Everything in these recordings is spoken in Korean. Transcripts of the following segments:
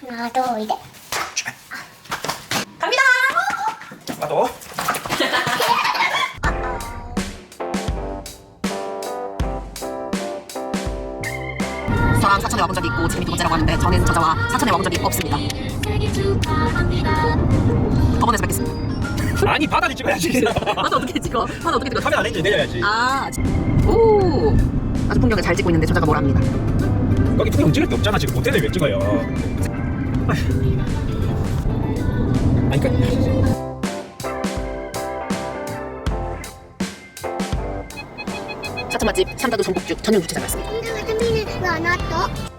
하나, 둘, 셋. 갑니다. 나도. 저랑 사천에 와본 적이 있고 지금이 두 번째라고 하는데 저는 저자와 사천에 와본 적이 없습니다. 법원에서 뵙겠습니다. 아니 바다를 찍어야지. 하나 어떻게 찍어? 하나 어떻게 찍어? 카메라 렌즈 내려야지. 아, 지- 오, 아주 풍경을 잘 찍고 있는데 저자가 뭐라 합니다. 거기 풍경 찍을 게 없잖아 지금 모텔을 왜 찍어요? 아니 그러니까 사천 맛집 삼다도 전복죽 전용 선비는 왜안 왔어?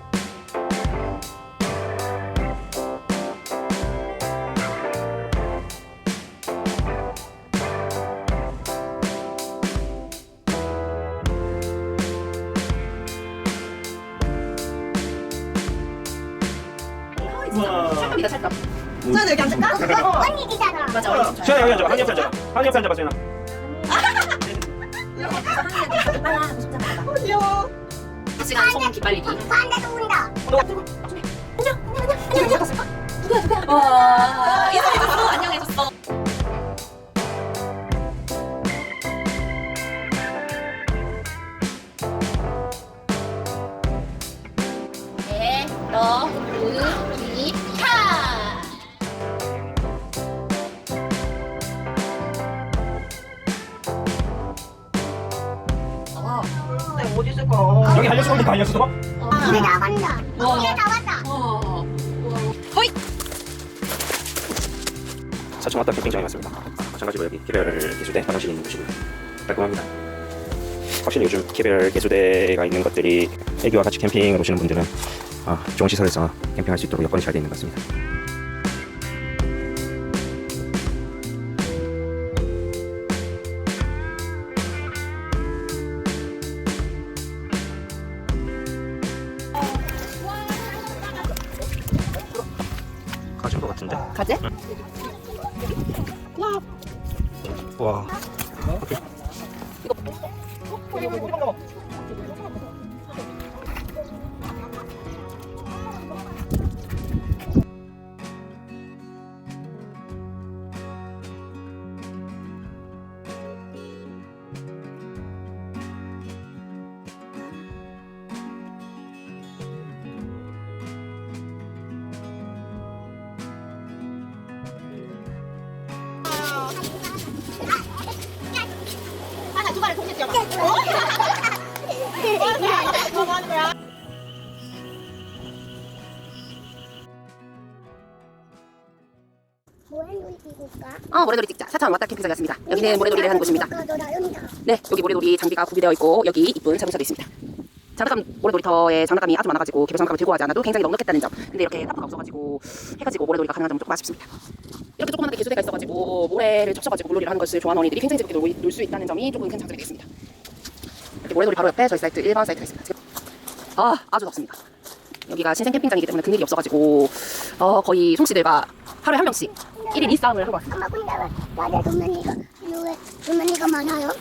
찰떡. 저는 여기 앉을까? 언니 기다려. 맞아 시원아 여기 앉아. 한 옆에 앉아. 한 옆에 앉아봐 시원아. 시간 소금 기빨리기. 반대도 온다. 와, 인사해줬어. 안녕해 있을까? 여기 알려서 오니까 알려서 봐. 이게 나간다. 이게 나왔다. 와. 호이. 사천 왔다 캠핑장에 왔습니다. 마찬가지로 여기 개별 개수대 화장실이 있는 곳이고요. 깔끔합니다. 확실히 요즘 개별 개수대가 있는 것들이 애기와 같이 캠핑을 오시는 분들은 아, 좋은 시설에서 캠핑할 수 있도록 여건이 잘 되어 있는 것 같습니다. 같은데? 가재? 와. 하나 두 발을 동시에 뛰어. 뭐해 놀이 찍을까? 어, 모래놀이 찍자. 사천 왔다 캠핑장이었습니다. 여기는 모래놀이를 하는 곳입니다. 네, 여기 모래놀이 장비가 구비되어 있고 여기 이쁜 자동차도 있습니다. 장난감 모래놀이터에 장난감이 아주 많아가지고 개별 장난감을 들고 가지 않아도 굉장히 넉넉했다는 점. 근데 이렇게 타프가 없어가지고 해가지고 모래놀이가 가능한 점은 조금 아쉽습니다. 이렇게 조그만하게 개수대가 있어가지고 모래를 쳤어가지고 물놀이를 하는 것을 좋아하는 어린이들이 굉장히 재밌게 놀 수 있다는 점이 조금 큰 장점이 되겠습니다. 이렇게 모래놀이 바로 옆에 저희 사이트 1번 사이트가 있습니다. 아, 아주 덥습니다. 여기가 신생 캠핑장이기 때문에 그늘이 없어가지고 어, 거의 송씨들과 하루에 한 명씩 1인 2싸움을 하고 왔습니다.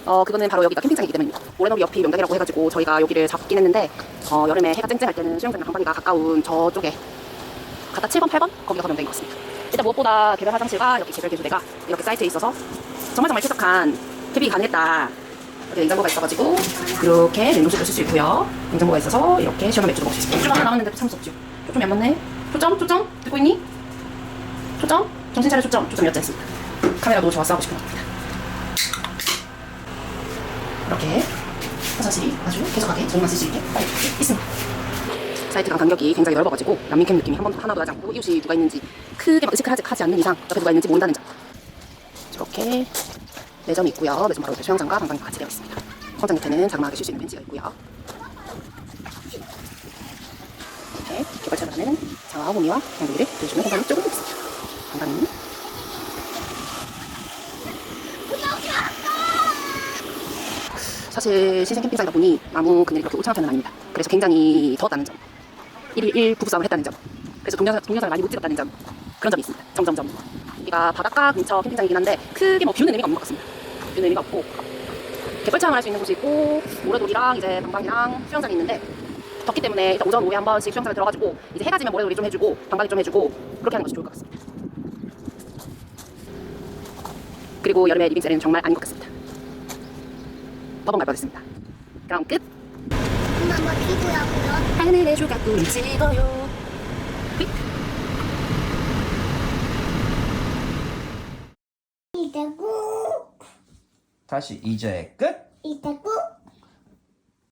어 그거는 바로 여기가 캠핑장이기 때문입니다. 모래놀이 옆이 명당이라고 해가지고 저희가 여기를 잡긴 했는데 어 여름에 해가 쨍쨍할 때는 수영장이랑 강바위가 가까운 저쪽에 갖다 7번, 8번 거기가 더 명당인 것 같습니다. 일단 무엇보다 개별 화장실과 이렇게 개별 개수대가 이렇게 사이트에 있어서 정말 정말 쾌적한 캠핑이 가능했다. 이렇게 냉장고가 있어가지고 이렇게 냉동실도 쓸 수 있고요. 냉장고가 있어서 이렇게 시원한 맥주도 먹을 수 있습니다. 맥주 하나 남았는데 참을 수 없죠. 초점이 안 맞네. 초점, 초점 듣고 있니? 초점, 정신 차려 초점, 초점이었지 않습니다. 카메라 너무 좋아서 하고 싶은 겁니다. 이렇게 화장실이 아주 쾌적하게 저희만 쓸 수 있게 있습니다. 사이트가 간격이 굉장히 넓어가지고 난민캠 느낌이 한 번도 하나도 나지 않고 이웃이 누가 있는지 크게 막 의식을 하지, 하지 않는 이상 옆에 누가 있는지 모른다는 점. 이렇게 매점이 있고요. 매점 바로 옆에 수영장과 방방이 같이 되어 있습니다. 성장 밑에는 자그마하게 쉴 수 있는 벤치가 있고요. 이렇게 개발차로는 장화 호미와 경비를 보여주는 공간이 조금 있습니다. 공간이 사실 시생 캠핑장이다 보니 나무 그늘이 그렇게 우창한 편은 아닙니다. 그래서 굉장히 더웠다는 점. 111 부부싸움을 했다는 점. 그래서 동영상, 동영상을 많이 못 찍었다는 점. 그런 점이 있습니다. 점점점. 여기가 바닷가 근처 캠핑장이긴 한데 크게 뭐 뷰는 의미가 없는 것 같습니다. 뷰는 의미가 없고. 개펄참을 할 수 있는 곳이 있고 모래돌이랑 이제 방방이랑 수영장이 있는데 덥기 때문에 일단 오전 오후에 한 번씩 수영장에 들어가지고 이제 해가 지면 모래놀이 좀 해주고 방방이 좀 해주고 그렇게 하는 것이 좋을 것 같습니다. 그리고 여름에 리빙 세레는 정말 아닌 것 같습니다. 더번 갈 뻔했습니다. 그럼 끝! 한번 피고요. 하늘의 조각도 찍어요. 이제 꾹. 다시 2절의 끝. 이제 꾹.